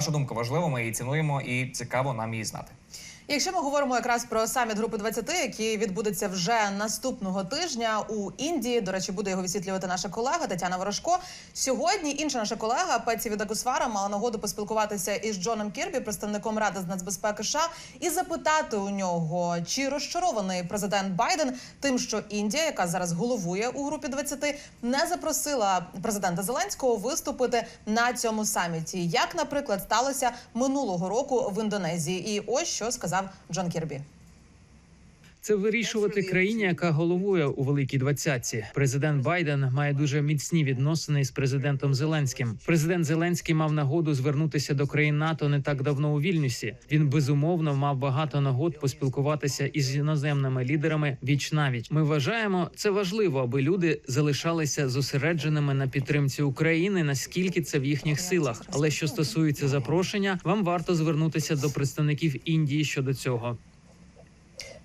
Ваша думка важлива, ми її цінуємо і цікаво нам її знати. Якщо ми говоримо якраз про саміт групи 20, який відбудеться вже наступного тижня у Індії. До речі, буде його висвітлювати наша колега Тетяна Ворожко. Сьогодні інша наша колега Пеці Відакусвара мала нагоду поспілкуватися із Джоном Кірбі, представником ради з нацбезпеки США, і запитати у нього, чи розчарований президент Байден тим, що Індія, яка зараз головує у групі 20, не запросила президента Зеленського виступити на цьому саміті, як, наприклад, сталося минулого року в Індонезії. І ось що сказав Джон Кірбі. Це вирішувати країні, яка головує у великій двадцятці. Президент Байден має дуже міцні відносини з президентом Зеленським. Президент Зеленський мав нагоду звернутися до країн НАТО не так давно у Вільнюсі. Він безумовно мав багато нагод поспілкуватися із іноземними лідерами віч навіч. Ми вважаємо це важливо, аби люди залишалися зосередженими на підтримці України, наскільки це в їхніх силах. Але що стосується запрошення, вам варто звернутися до представників Індії щодо цього.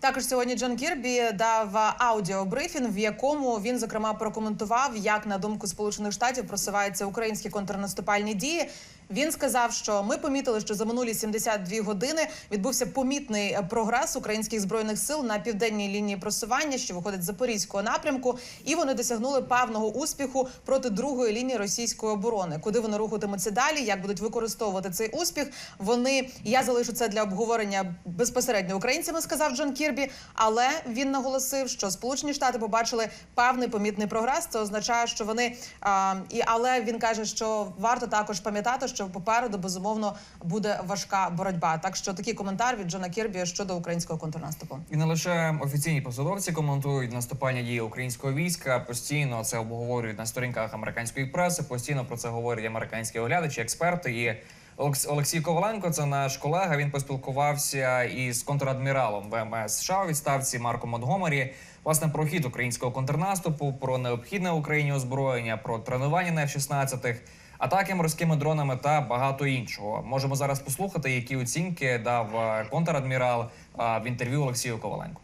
Також сьогодні Джон Кірбі дав аудіобрифінг, в якому він зокрема прокоментував, як на думку Сполучених Штатів просуваються українські контрнаступальні дії. Він сказав, що ми помітили, що за минулі 72 години відбувся помітний е, прогрес українських збройних сил на південній лінії просування, що виходить з запорізького напрямку, і вони досягнули певного успіху проти другої лінії російської оборони. Куди вони рухатимуться далі? Як будуть використовувати цей успіх? Вони я залишу це для обговорення безпосередньо українцями, сказав Джон Кірбі. Але він наголосив, що Сполучені Штати побачили певний помітний прогрес. Це означає, що вони а, і але він каже, що варто також пам'ятати, що попереду безумовно буде важка боротьба. Так що такий коментар від Джона Кірбі щодо українського контрнаступу. І не лише офіційні посадовці коментують наступальні дії українського війська. Постійно це обговорюють на сторінках американської преси. Постійно про це говорять американські оглядачі, експерти. І Олекс- Олексій Коваленко, це наш колега. Він поспілкувався із контрадміралом ВМС США у відставці Марком Монтгомері. Власне про хід українського контрнаступу, про необхідне Україні озброєння, про тренування на F-16, атаки морськими дронами та багато іншого. Можемо зараз послухати, які оцінки дав е, контрадмірал е, в інтерв'ю Олексію Коваленко.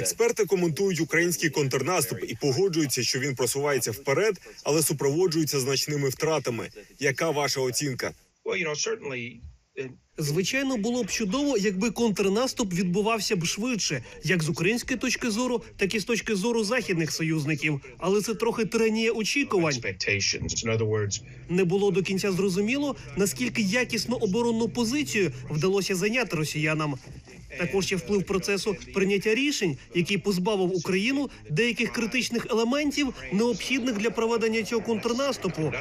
Експерти коментують український контрнаступ і погоджуються, що він просувається вперед, але супроводжується значними втратами. Яка ваша оцінка? Звичайно, було б чудово, якби контрнаступ відбувався б швидше, як з української точки зору, так і з точки зору західних союзників. Але це трохи тиранія очікувань. Не було до кінця зрозуміло, наскільки якісно оборонну позицію вдалося зайняти росіянам. Також є вплив процесу прийняття рішень, який позбавив Україну деяких критичних елементів, необхідних для проведення цього контрнаступу.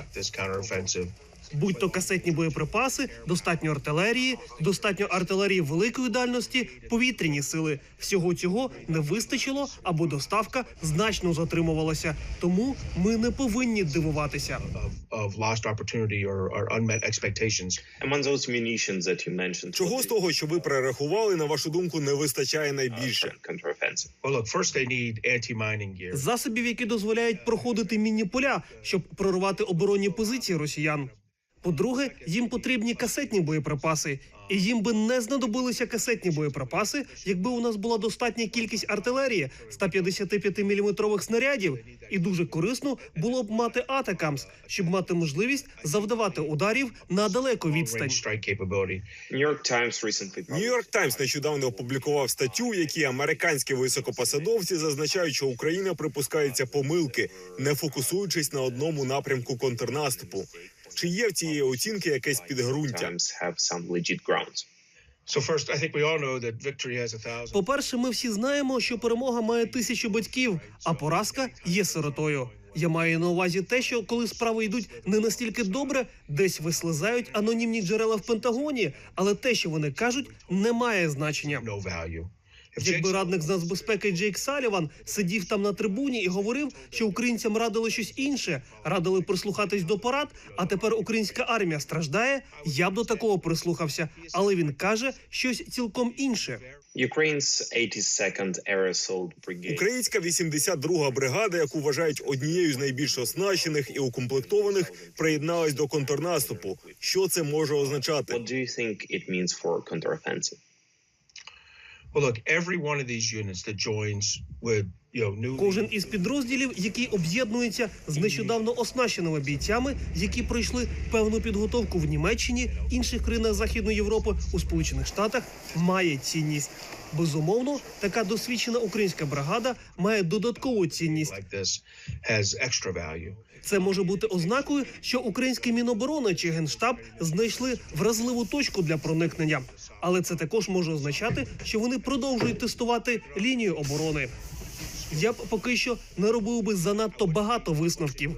Будь то касетні боєприпаси, достатньо артилерії, достатньо артилерії великої дальності, повітряні сили. Всього цього не вистачило або доставка значно затримувалася. Тому ми не повинні дивуватися. Чого з того, що ви перерахували, на вашу думку, не вистачає найбільше? gear. Засобів, які дозволяють проходити мінні поля, щоб прорвати оборонні позиції росіян. По-друге, їм потрібні касетні боєприпаси, і їм би не знадобилися касетні боєприпаси, якби у нас була достатня кількість артилерії 155 мм снарядів. І дуже корисно було б мати атакамс, щоб мати можливість завдавати ударів на далеку відстань. Нью-Йорк Таймс нещодавно опублікував статтю, в якій американські високопосадовці зазначають, що Україна припускається помилки, не фокусуючись на одному напрямку контрнаступу. Чи є в цієї оцінки якесь підґрунтя? Times have some legit grounds. So first, I think we all know that victory has a thousand. По-перше, ми всі знаємо, що перемога має тисячу батьків, а поразка є сиротою. Я маю на увазі те, що коли справи йдуть не настільки добре, десь вислизають анонімні джерела в Пентагоні, але те, що вони кажуть, не має значення. Якби радник з нацбезпеки Джейк Саліван сидів там на трибуні і говорив, що українцям радили щось інше, радили прислухатись до порад, а тепер українська армія страждає. Я б до такого прислухався, але він каже щось цілком інше. Ukraine's 82nd Air Assault Brigade Українська 82-га бригада, яку вважають однією з найбільш оснащених і укомплектованих, приєдналась до контрнаступу. Що це може означати? What do you think it means for counteroffensive? Кожен із підрозділів, який об'єднується з нещодавно оснащеними бійцями, які пройшли певну підготовку в Німеччині, інших країнах Західної Європи, у Сполучених Штатах, має цінність. Безумовно, така досвідчена українська бригада має додаткову цінність. Це може бути ознакою, що український міноборони чи генштаб знайшли вразливу точку для проникнення. Але це також може означати, що вони продовжують тестувати лінію оборони. Я б поки що не робив би занадто багато висновків.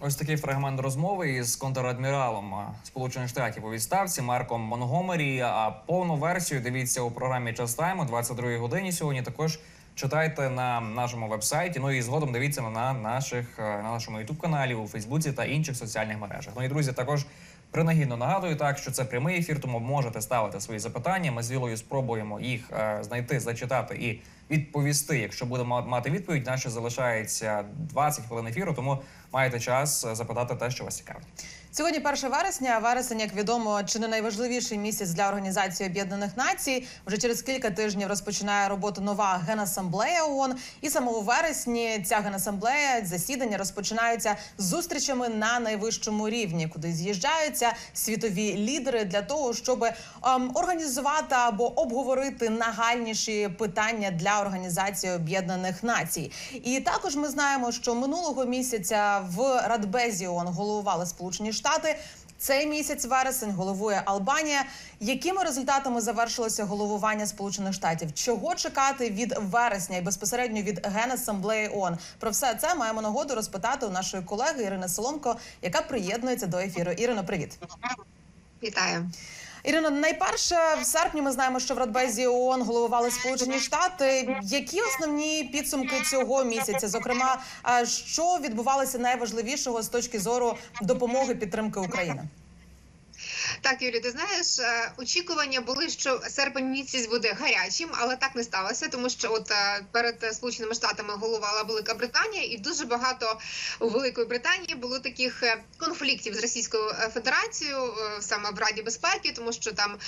Ось такий фрагмент розмови із контрадміралом Сполучених Штатів у відставці Марком Монгомері. А повну версію дивіться у програмі Час Тайм о 22 годині. Сьогодні також читайте на нашому вебсайті. Ну і згодом дивіться на наших е, на нашому ютуб каналі у Фейсбуці та інших соціальних мережах. Ну і друзі, також. Принагідно нагадую так, що це прямий ефір, тому можете ставити свої запитання. Ми з Вілою спробуємо їх е, знайти, зачитати і відповісти. Якщо будемо мати відповідь, наше залишається 20 хвилин ефіру, тому маєте час е, запитати те, що вас цікавить. Сьогодні 1 вересня. Вересень, як відомо, чи не найважливіший місяць для Організації Об'єднаних Націй. Вже через кілька тижнів розпочинає роботу нова генасамблея ООН. І саме у вересні ця генасамблея засідання розпочинаються зустрічами на найвищому рівні, куди з'їжджаються світові лідери для того, щоб ем, організувати або обговорити нагальніші питання для Організації Об'єднаних Націй. І також ми знаємо, що минулого місяця в Радбезі ООН головували Сполучені Штати. Цей місяць вересень головує Албанія. Якими результатами завершилося головування Сполучених Штатів? Чого чекати від вересня і безпосередньо від Генасамблеї ООН? Про все це маємо нагоду розпитати у нашої колеги Ірини Соломко, яка приєднується до ефіру. Ірино, привіт. Вітаю. Ірино, найперше в серпні ми знаємо, що в Радбезі ООН головували Сполучені Штати. Які основні підсумки цього місяця? Зокрема, що відбувалося найважливішого з точки зору допомоги підтримки України? Так, Юлі, ти знаєш, е, очікування були, що серпень місяць буде гарячим, але так не сталося, тому що от е, перед сполученими штатами головувала Велика Британія, і дуже багато у Великої Британії було таких е, конфліктів з Російською Федерацією саме в Раді безпеки, тому що там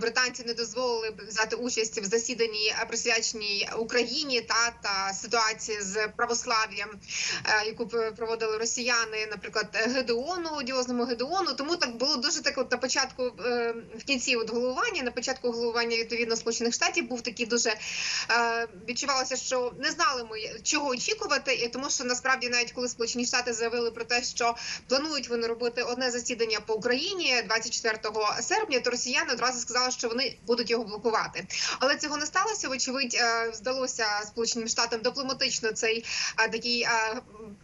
британці не дозволили взяти участь в засіданні присвяченій Україні та та ситуації з православ'ям, яку проводили росіяни, наприклад, Гедеону, одіозному Гедеону. Тому так було дуже так. От початку е, в кінці от головування, на початку головування відповідно сполучених штатів був такий дуже е, відчувалося, що не знали ми чого очікувати, і тому що насправді навіть коли сполучені штати заявили про те, що планують вони робити одне засідання по Україні 24 серпня, то росіяни одразу сказали, що вони будуть його блокувати. Але цього не сталося. Вочевидь, е, вдалося сполученим штатам дипломатично цей такий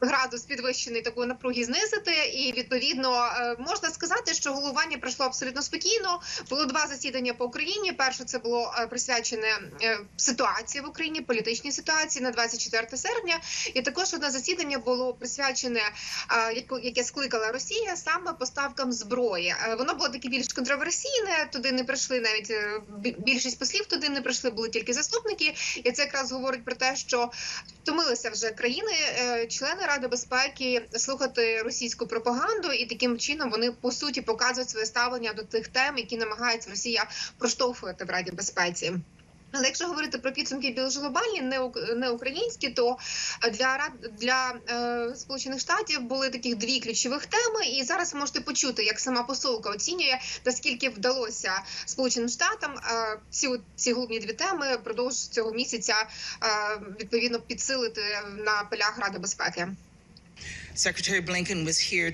градус підвищений такої напруги знизити. І відповідно можна сказати, що головування пройшло абсолютно спокійно. Було два засідання по Україні. Перше це було е, присвячене е, ситуації в Україні, політичній ситуації на 24 серпня. І також одне засідання було присвячене, е, яке скликала Росія саме поставкам зброї. Воно було таке більш контроверсійне. Туди не прийшли навіть більшість послів. Туди не прийшли, були тільки заступники. І це якраз говорить про те, що втомилися вже країни, члени Ради безпеки слухати російську пропаганду, і таким чином вони по суті показують своє ставлення до тих тем, які намагається Росія проштовхувати в Раді безпеці. Але якщо говорити про підсумки більш глобальні, не ук- українські, то для рад для е, сполучених штатів були таких дві ключових теми. І зараз ви можете почути, як сама посолка оцінює наскільки вдалося сполученим штатам е, ці ці головні дві теми продовж цього місяця е, відповідно підсилити на полях Ради безпеки. Secretary Blinken was here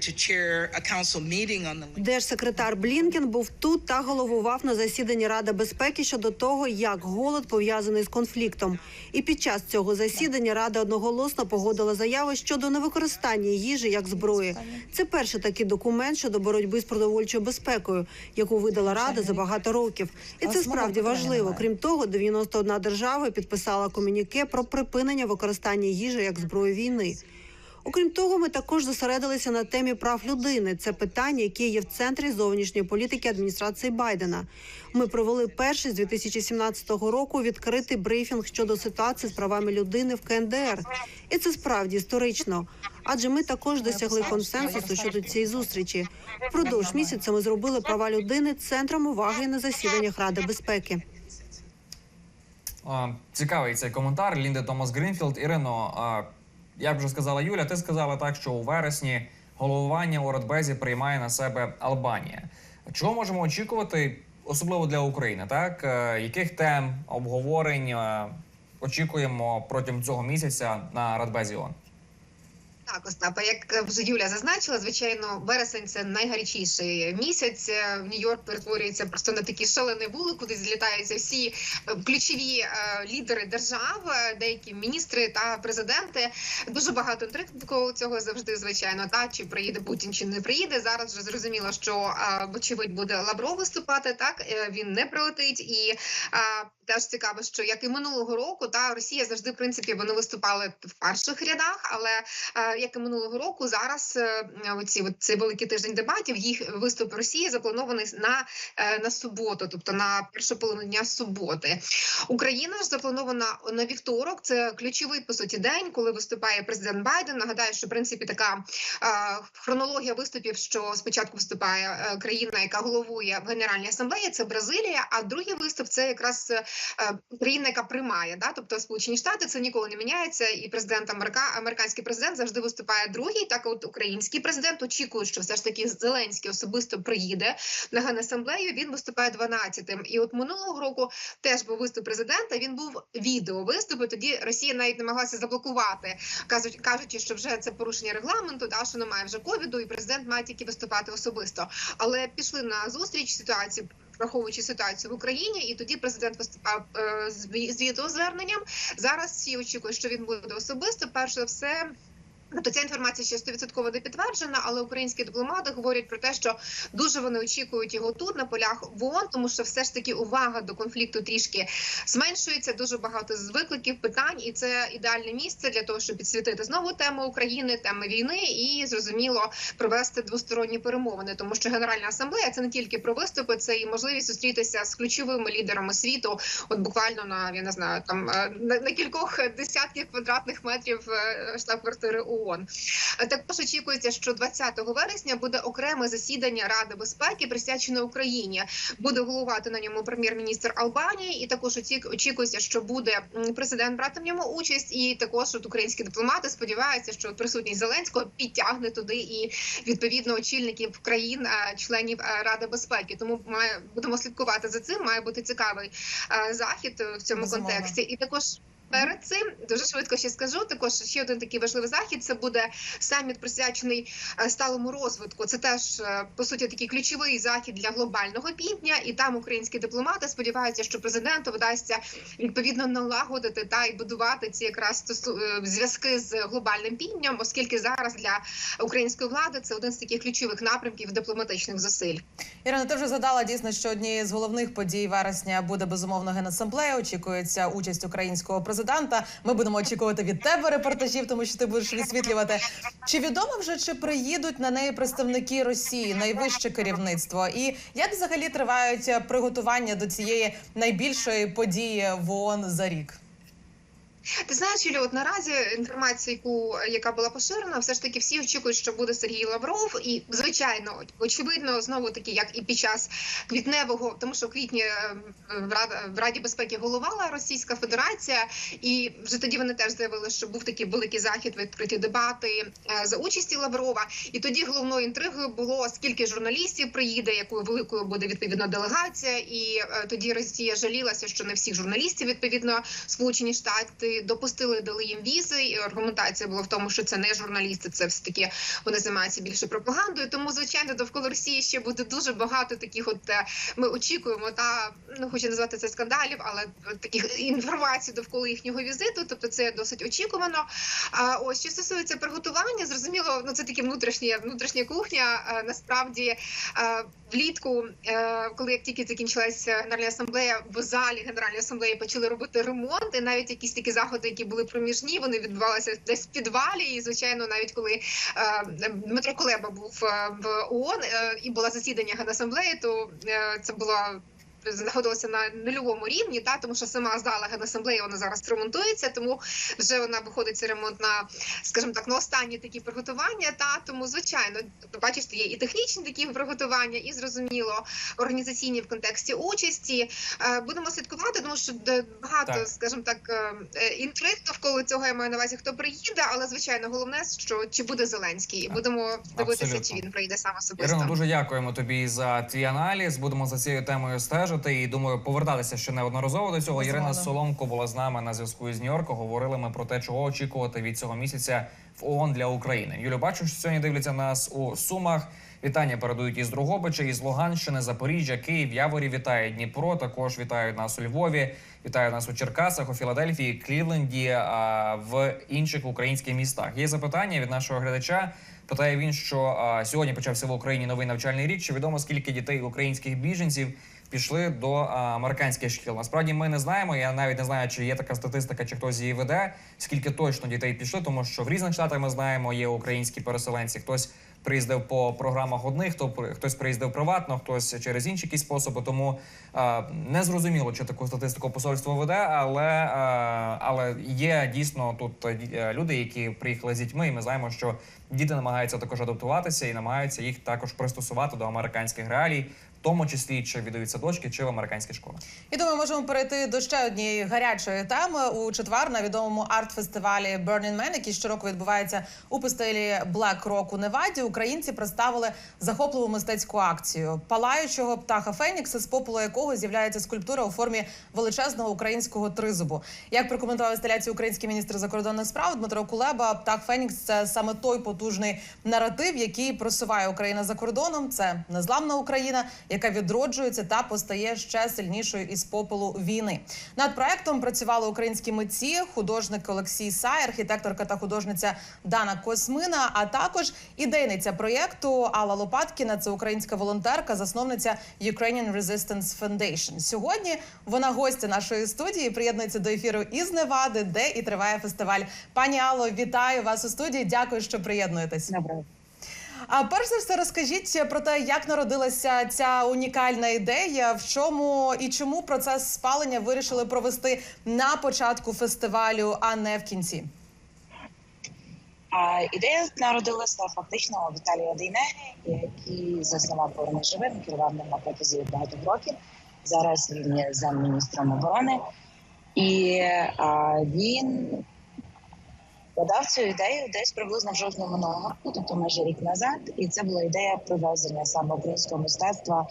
Держсекретар Блінкен був тут та головував на засіданні Ради безпеки щодо того, як голод пов'язаний з конфліктом. І під час цього засідання Рада одноголосно погодила заяви щодо невикористання їжі як зброї. Це перший такий документ щодо боротьби з продовольчою безпекою, яку видала Рада за багато років. І це справді важливо. Крім того, 91 держава підписала комюніке про припинення використання їжі як зброї війни. Окрім того, ми також зосередилися на темі прав людини. Це питання, яке є в центрі зовнішньої політики адміністрації Байдена. Ми провели перший з 2017 року відкритий брифінг щодо ситуації з правами людини в КНДР. І це справді історично. Адже ми також досягли консенсусу щодо цієї зустрічі. Впродовж місяця ми зробили права людини центром уваги на засіданнях Ради безпеки. Цікавий цей коментар Лінди Томас Грінфілд. Ірино, як вже сказала Юля, ти сказала так, що у вересні головування у Радбезі приймає на себе Албанія. Чого можемо очікувати, особливо для України? Так Е, яких тем обговорень е, очікуємо протягом цього місяця на Радбезі ООН? Так, Остапа, як вже Юля зазначила, звичайно, вересень це найгарячіший місяць. Е, Нью-Йорк перетворюється просто на такий шалений вулик, куди злітаються всі е, ключові е, лідери держав, деякі міністри та президенти. Дуже багато інтриг навколо цього завжди, звичайно, та чи приїде Путін, чи не приїде. Зараз вже зрозуміло, що вочевидь буде Лавров виступати. Так він не прилетить і. Теж цікаво, що як і минулого року, та Росія завжди в принципі вони виступали в перших рядах, але як і минулого року, зараз е, оці от цей великий тиждень дебатів. Їх виступ Росії запланований на, е, на суботу, тобто на першу половину дня суботи. Україна ж запланована на вівторок. Це ключовий по суті день, коли виступає президент Байден. Нагадаю, що в принципі така е, хронологія виступів, що спочатку виступає країна, яка головує в Генеральній асамблеї, це Бразилія. А другий виступ це якраз країна, яка приймає, да, тобто Сполучені Штати це ніколи не міняється, і президент Америка, американський президент завжди виступає другий. Так, от український президент очікує, що все ж таки Зеленський особисто приїде на генасамблею. Він виступає 12-тим. І от минулого року теж був виступ президента. Він був відео виступи. Тоді Росія навіть намагалася заблокувати, кажуть, кажучи, що вже це порушення регламенту, да що немає вже ковіду, і президент має тільки виступати особисто. Але пішли на зустріч ситуацію. Враховуючи ситуацію в Україні, і тоді президент виступав е, з ві- з відеозверненням. Зараз всі очікують, що він буде особисто. Перш за все. Тобто ця інформація ще 100% не підтверджена, але українські дипломати говорять про те, що дуже вони очікують його тут на полях в ООН, тому що все ж таки увага до конфлікту трішки зменшується. Дуже багато викликів, питань, і це ідеальне місце для того, щоб підсвітити знову тему України, теми війни і зрозуміло провести двосторонні перемовини, тому що Генеральна асамблея це не тільки про виступи, це і можливість зустрітися з ключовими лідерами світу, от буквально на я не знаю, там е, на, на кількох десятків квадратних метрів е, штаб-квартири ООН. Е, Також очікується, що 20 вересня буде окреме засідання Ради безпеки, присвячене Україні. Буде головувати на ньому прем'єр-міністр Албанії, і також очікується, що буде президент брати в ньому участь. І також от українські дипломати сподіваються, що присутність Зеленського підтягне туди і відповідно очільників країн, е, членів е, Ради безпеки. Тому має будемо слідкувати за цим. Має бути цікавий захід в цьому Безумовно. контексті. І також Перед цим дуже швидко ще скажу. Також ще один такий важливий захід. Це буде саміт присвячений е, сталому розвитку. Це теж е, по суті такий ключовий захід для глобального півдня. І там українські дипломати сподіваються, що президенту вдасться відповідно налагодити та й будувати ці якраз е, зв'язки з глобальним півдням, оскільки зараз для української влади це один з таких ключових напрямків дипломатичних зусиль. Ірина, ти вже згадала дійсно, що однією з головних подій вересня буде безумовно генасамблея. Очікується участь українського президента. Ми будемо очікувати від тебе репортажів, тому що ти будеш висвітлювати. Чи відомо вже чи приїдуть на неї представники Росії, найвище керівництво? І як взагалі тривають приготування до цієї найбільшої події в ООН за рік? Ти знаєш, Юлі, от наразі інформація, яку яка була поширена, все ж таки всі очікують, що буде Сергій Лавров, і звичайно, очевидно, знову таки, як і під час квітневого, тому що в квітні е, в Раді, безпеки головала Російська Федерація, і вже тоді вони теж заявили, що був такий великий захід, відкриті дебати е, за участі Лаврова. І тоді головною інтригою було скільки журналістів приїде, якою великою буде відповідно делегація. І е, тоді Росія жалілася, що не всіх журналістів відповідно Сполучені Штати допустили, дали їм візи. І аргументація була в тому, що це не журналісти, це все таки вони займаються більше пропагандою. Тому звичайно довкола Росії ще буде дуже багато таких. От е, ми очікуємо та ну хочу назвати це скандалів, але таких інформацій довкола їхнього візиту. Тобто, це досить очікувано. А ось що стосується приготування, зрозуміло, ну це таке внутрішнє внутрішня кухня. Е, Насправді е, влітку, коли як тільки закінчилася генеральна асамблея, в залі генеральної асамблеї почали робити ремонт, і навіть якісь такі заходи, які були проміжні, вони відбувалися десь в підвалі. І звичайно, навіть коли е, Дмитро Кулеба був е, в ООН е, і було засідання генасамблеї, то це була знаходилася на нульовому рівні, та тому що сама зала генасамблеї вона зараз ремонтується, тому вже вона виходить цей ремонт на, скажімо так, на останні такі приготування. Та тому, звичайно, бачите, є і технічні такі приготування, і зрозуміло організаційні в контексті участі. Е, Будемо слідкувати, тому що багато, Так. скажімо так, е, е, інтриг довкола цього я маю на увазі, хто приїде, але звичайно, головне, що чи буде Зеленський, і будемо дивитися, чи він приїде сам особисто. Ірино, дуже дякуємо тобі за твій аналіз. Будемо за цією темою стежити і думаю, повертатися ще неодноразово до цього. Ірина Соломко була з нами на зв'язку з Нью-Йорку. Говорили ми про те, чого очікувати від цього місяця в ООН для України. Юлю, бачу, що сьогодні дивляться нас у Сумах. Вітання передають із Другобича, із Луганщини, Запоріжжя, Київ, Яворі. Вітає Дніпро. Також вітають нас у Львові. Вітаю нас у Черкасах, у Філадельфії, Клівленді, а в інших українських містах. Є запитання від нашого глядача. Питає він, що а, сьогодні почався в Україні новий навчальний рік. Чи відомо скільки дітей українських біженців пішли до американських шкіл? Насправді ми не знаємо. Я навіть не знаю, чи є така статистика, чи хтось її веде. Скільки точно дітей пішли, тому що в різних штатах ми знаємо, є українські переселенці. Хтось приїздив по програмах одних, хто хтось приїздив приватно, хтось через інші якісь способи. Тому а, не зрозуміло, чи таку статистику посольство веде, але, а, але є дійсно тут е, е, люди, які приїхали з дітьми, і ми знаємо, що діти намагаються також адаптуватися і намагаються їх також пристосувати до американських реалій, тому числі чи віддають садочки, чи в американські школи. І думаю, можемо перейти до ще однієї гарячої теми у четвер на відомому арт-фестивалі Burning Man, який щороку відбувається у пустелі Black Rock у Неваді. Українці представили захопливу мистецьку акцію палаючого птаха Фенікса, з попелу якого з'являється скульптура у формі величезного українського тризубу. Як прокоментував інсталяцію український міністр закордонних справ Дмитро Кулеба, птах Фенікс це саме той потужний наратив, який просуває Україна за кордоном. Це незламна Україна, яка відроджується та постає ще сильнішою із попелу війни. Над проектом працювали українські митці, художник Олексій Сай, архітекторка та художниця Дана Космина, а також ідейниця проєкту Алла Лопаткіна. Це українська волонтерка, засновниця Ukrainian Resistance Foundation. Сьогодні вона гостя нашої студії. Приєднується до ефіру із Невади, де і триває фестиваль. Пані Алло, вітаю вас у студії. Дякую, що приєднуєтесь. Добре. А перш за все, розкажіть про те, як народилася ця унікальна ідея, в чому і чому процес спалення вирішили провести на початку фестивалю, а не в кінці. А ідея народилася фактично у Віталія Дейнегі, який заснував «Повернись живим, керував ним на протязі багатьох років. Зараз він є замміністром оборони, і а, він подав цю ідею десь приблизно в жовтні минулого року, тобто майже рік назад. І це була ідея привезення саме українського мистецтва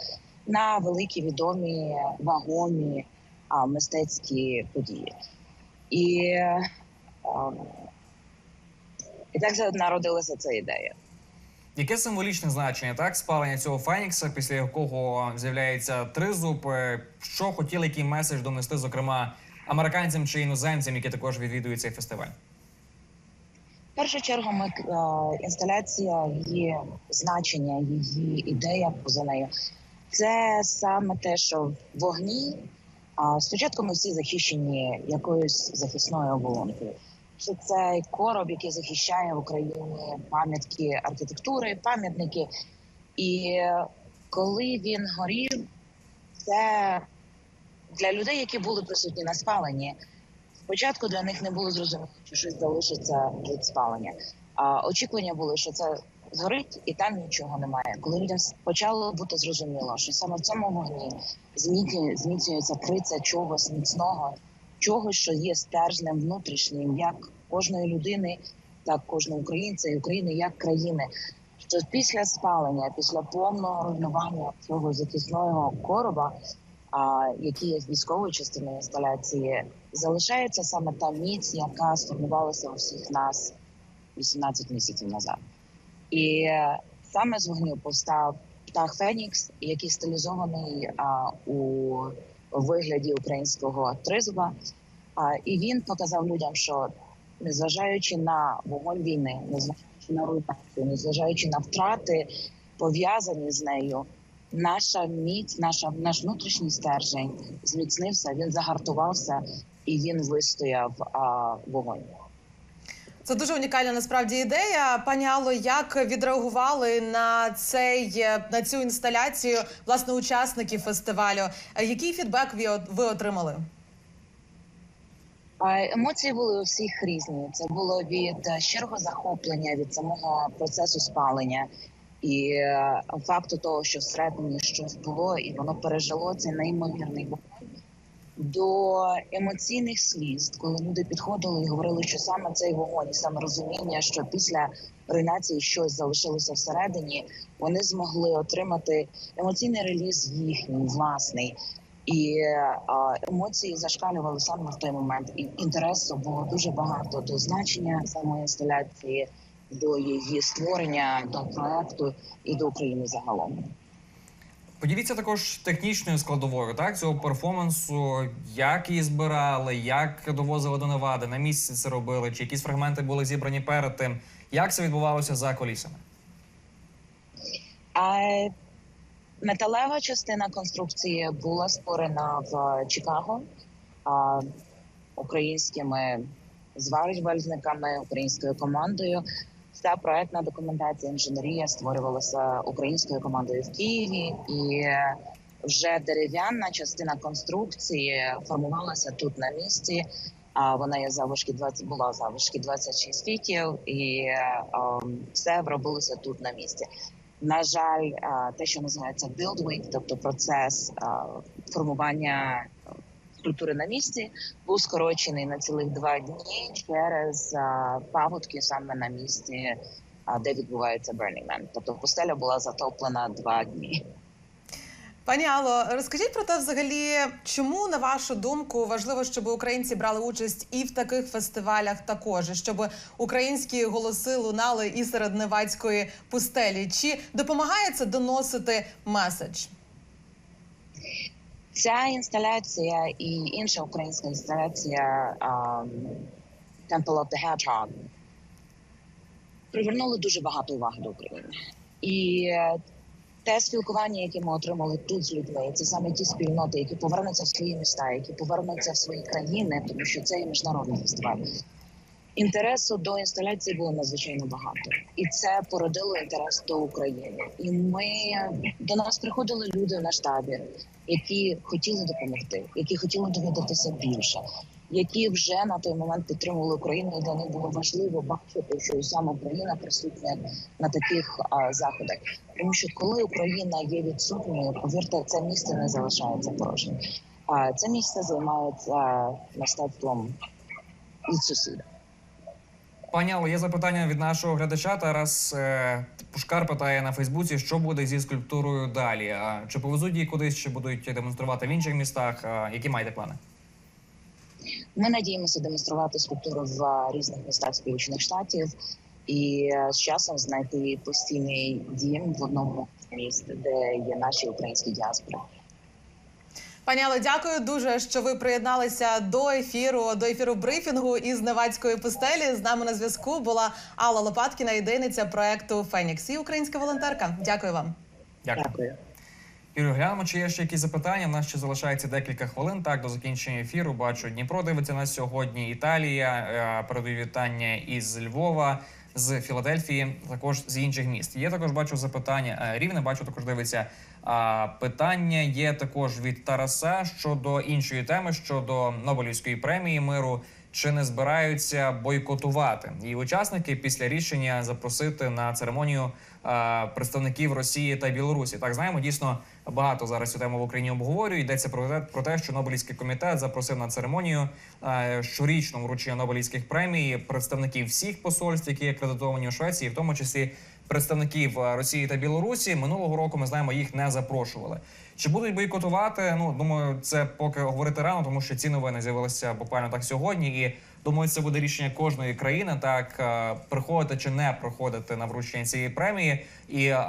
на великі відомі вагомі а, мистецькі події. І а, і так народилася ця ідея. Яке символічне значення так спалення цього фенікса, після якого з'являється тризуб? Е, Що хотіли, який меседж донести, зокрема американцям чи іноземцям, які також відвідують цей фестиваль? В першу чергу, ми е, інсталяція, її значення, її ідея поза нею. Це саме те, що в вогні. Спочатку ми всі захищені якоюсь захисною оболонкою. Що це короб, який захищає в Україні пам'ятки архітектури, пам'ятники. І коли він горів, це для людей, які були присутні на спаленні, Спочатку для них не було зрозуміло, що щось залишиться від спалення. А очікування були, що це згорить і там нічого немає. Коли людям почало бути зрозуміло, що саме в цьому вогні зміцнює- зміцнюється криця чогось міцного, чогось, що є стержнем внутрішнім, як кожної людини, так кожного українця і України як країни. Що після спалення, після повного руйнування цього захисного короба, а, які є військовою частиною інсталяції, залишається саме та міць, яка сформувалася у всіх нас 18 місяців назад. І саме з вогню повстав птах Фенікс, який стилізований а, у вигляді українського тризуба. А, і він показав людям, що незважаючи на вогонь війни, незважаючи на руйнацію, незважаючи на втрати, пов'язані з нею, наша міць, наша наш внутрішній стержень зміцнився, він загартувався і він вистояв а, вогонь. Це дуже унікальна насправді ідея. Пані Алло, як відреагували на цей на цю інсталяцію власне учасники фестивалю? Який фідбек ви, ви отримали? Емоції були у всіх різні. Це було від е, щирого захоплення від самого процесу спалення і е, факту того, що всередині щось було, і воно пережило цей неймовірний вогонь, до емоційних сліз, коли люди підходили і говорили, що саме цей вогонь, саме розуміння, що після руйнації щось залишилося всередині, вони змогли отримати емоційний реліз їхній власний. І емоції зашкалювали саме в той момент. І інтересу було дуже багато до значення самої інсталяції, до її створення, до проекту і до України загалом. Поділіться також технічною складовою так цього перформансу, як її збирали, як довозили до Невади, на місці це робили, чи якісь фрагменти були зібрані перед тим. Як це відбувалося за колісами? А металева частина конструкції була створена в Чикаго а, українськими зварювальниками, українською командою. Вся проектна документація, інженерія створювалася українською командою в Києві, і вже дерев'яна частина конструкції формувалася тут на місці. А вона є завишки 20, була завишки 26 фітів, і ем, все робилося тут на місці. На жаль, те, що називається build тобто процес формування скульптури на місці, був скорочений на цілих два дні через а, паводки саме на місці, де відбувається Burning Man. Тобто пустеля була затоплена два дні. Пані Алло, розкажіть про те, взагалі, чому на вашу думку важливо, щоб українці брали участь і в таких фестивалях, також щоб українські голоси лунали і серед невацької пустелі? Чи допомагає це доносити меседж? Ця інсталяція і інша українська інсталяція um, Temple of the Hedgehog привернули дуже багато уваги до України. І е, те спілкування, яке ми отримали тут з людьми, це саме ті спільноти, які повернуться в свої міста, які повернуться в свої країни, тому що це є міжнародний фестиваль. Інтересу до інсталяції було надзвичайно багато, і це породило інтерес до України. І ми до нас приходили люди на штабі, які хотіли допомогти, які хотіли довідатися більше, які вже на той момент підтримували Україну. І для них було важливо бачити, що саме Україна присутня на таких а, заходах. Тому що коли Україна є відсутньою, повірте, це місце не залишається порожнім. А це місце займається мистецтвом від сусіда. Пані Алло, є запитання від нашого глядача. Тарас е, Пушкар питає на Фейсбуці, що буде зі скульптурою далі. А чи повезуть її кудись, чи будуть демонструвати в інших містах? А, які маєте плани? Ми надіємося демонструвати скульптуру в різних містах Сполучених Штатів і з часом знайти постійний дім в одному з міст, де є наші українські діаспори. Пані Алло, дякую дуже, що ви приєдналися до ефіру, до ефіру брифінгу із Невацької пустелі. З нами на зв'язку була Алла Лопаткіна, ідейниця проекту Фенікс і українська волонтерка. Дякую вам. Дякую. Юрію, глянемо, чи є ще якісь запитання. У нас ще залишається декілька хвилин. Так, до закінчення ефіру. Бачу, Дніпро дивиться нас сьогодні. Італія е, передаю вітання із Львова, з Філадельфії, також з інших міст. Є також бачу запитання. е, Рівне бачу, також дивиться. А питання є також від Тараса щодо іншої теми щодо Нобелівської премії миру. Чи не збираються бойкотувати і учасники після рішення запросити на церемонію е, представників Росії та Білорусі? Так знаємо, дійсно багато зараз цю тему в Україні обговорюють. Йдеться про те, про те, що Нобелівський комітет запросив на церемонію е, щорічного вручення Нобелівських премій представників всіх посольств, які акредитовані у Швеції, в тому числі представників е, Росії та Білорусі. Минулого року ми знаємо, їх не запрошували. Чи будуть бойкотувати? Ну думаю, це поки говорити рано, тому що ці новини з'явилися буквально так сьогодні. І думаю, це буде рішення кожної країни, так е, приходити чи не приходити на вручення цієї премії, і е,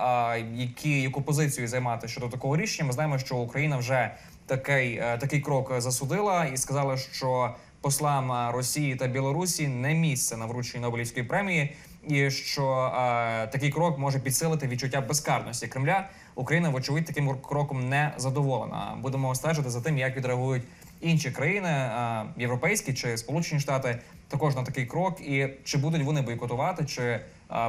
які яку позицію займати щодо такого рішення. Ми знаємо, що Україна вже такий, такий крок засудила і сказала, що послам Росії та Білорусі не місце на врученні Нобелівської премії, і що е, такий крок може підсилити відчуття безкарності Кремля. Україна, вочевидь, таким кроком не задоволена. Будемо стежити за тим, як відреагують інші країни, е, європейські чи Сполучені Штати, також на такий крок, і чи будуть вони бойкотувати, чи е,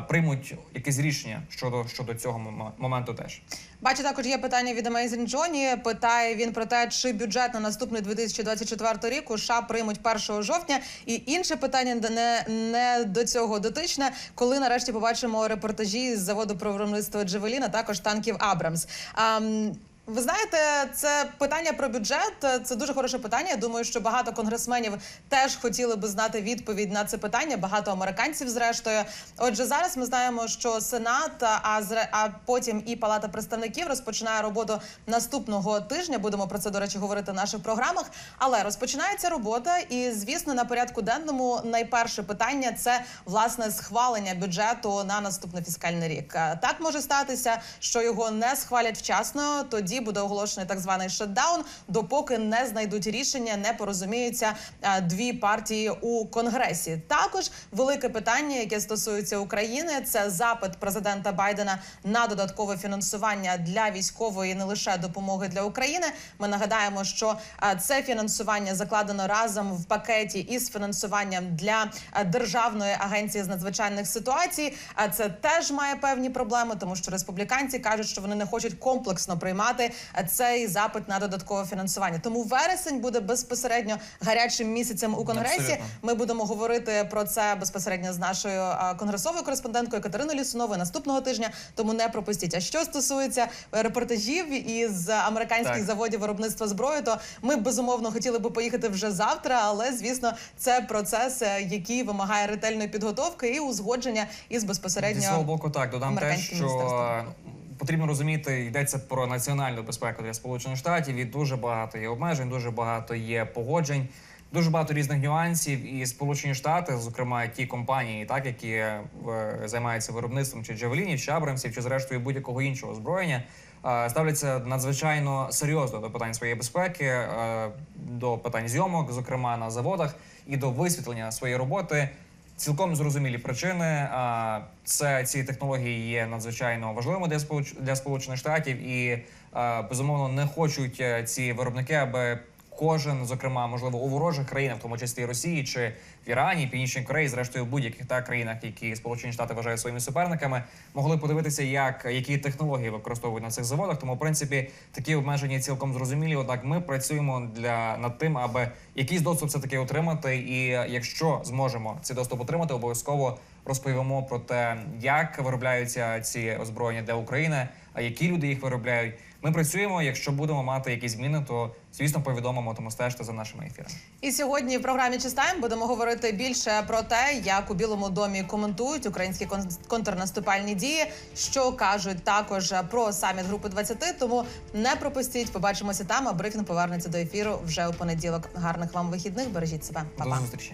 приймуть якесь рішення щодо щодо цього моменту теж. Бачу, також є питання від Amazing Johnny. Питає він про те, чи бюджет на наступний 2024 рік у США приймуть 1 жовтня. І інше питання не, не до цього дотичне. Коли нарешті побачимо репортажі з заводу про виробництво Джевеліна, також танків Абрамс. Ам, ви знаєте, це питання про бюджет. Це дуже хороше питання. Я думаю, що багато конгресменів теж хотіли би знати відповідь на це питання. Багато американців, зрештою. Отже, зараз ми знаємо, що Сенат, а а потім і Палата представників розпочинає роботу наступного тижня. Будемо про це до речі говорити в наших програмах. Але розпочинається робота, і звісно, на порядку денному найперше питання це власне схвалення бюджету на наступний фіскальний рік. Так може статися, що його не схвалять вчасно. Тоді буде оголошений так званий шатдаун, допоки не знайдуть рішення, не порозуміються е, дві партії у конгресі. Також велике питання, яке стосується України, це запит президента Байдена на додаткове фінансування для військової не лише допомоги для України. Ми нагадаємо, що е, це фінансування закладено разом в пакеті із фінансуванням для е, державної агенції з надзвичайних ситуацій. А це теж має певні проблеми, тому що республіканці кажуть, що вони не хочуть комплексно приймати е, цей запит на додаткове фінансування. Тому вересень буде безпосередньо гарячим місяцем у конгресі. Абсолютно. Ми будемо говорити про це безпосередньо з нашою конгресовою кореспонденткою Катериною Лісуновою наступного тижня. Тому не пропустіть. А що стосується репортажів із американських Так. заводів виробництва зброї, то ми безумовно хотіли би поїхати вже завтра. Але звісно, це процес, е, який вимагає ретельної підготовки і узгодження із Зі безпосередньо свого боку, так додам те, що. Потрібно розуміти, йдеться про національну безпеку для сполучених штатів. І дуже багато є обмежень, дуже багато є погоджень, дуже багато різних нюансів. І Сполучені Штати, зокрема ті компанії, так які е, займаються виробництвом чи джавелінів, чи абрамсів, чи зрештою будь-якого іншого озброєння. е, Ставляться надзвичайно серйозно до питань своєї безпеки, е, до питань зйомок, зокрема на заводах, і до висвітлення своєї роботи Цілком зрозумілі причини. Це ці технології є надзвичайно важливими для сполуч сполучених штатів, і безумовно не хочуть е, ці виробники, аби кожен, зокрема, можливо, у ворожих країнах, в тому числі Росії чи в Ірані, Північній Кореї, зрештою в будь-яких та країнах, які Сполучені Штати вважають своїми суперниками, могли подивитися, як які технології використовують на цих заводах. Тому, в принципі, такі обмеження цілком зрозумілі. Однак ми працюємо для над тим, аби якийсь доступ все таки отримати. І якщо зможемо цей доступ отримати, обов'язково розповімо про те, як виробляються ці озброєння для України, а які люди їх виробляють. Ми працюємо. Якщо будемо мати якісь зміни, то звісно повідомимо, тому стежте за нашими ефірами. І сьогодні в програмі Чистайм будемо говорити більше про те, як у Білому домі коментують українські кон- контрнаступальні дії, що кажуть також про саміт групи 20. Тому не пропустіть. Побачимося там. А брифінг повернеться до ефіру вже у понеділок. Гарних вам вихідних. Бережіть себе, До Па-па. зустрічі.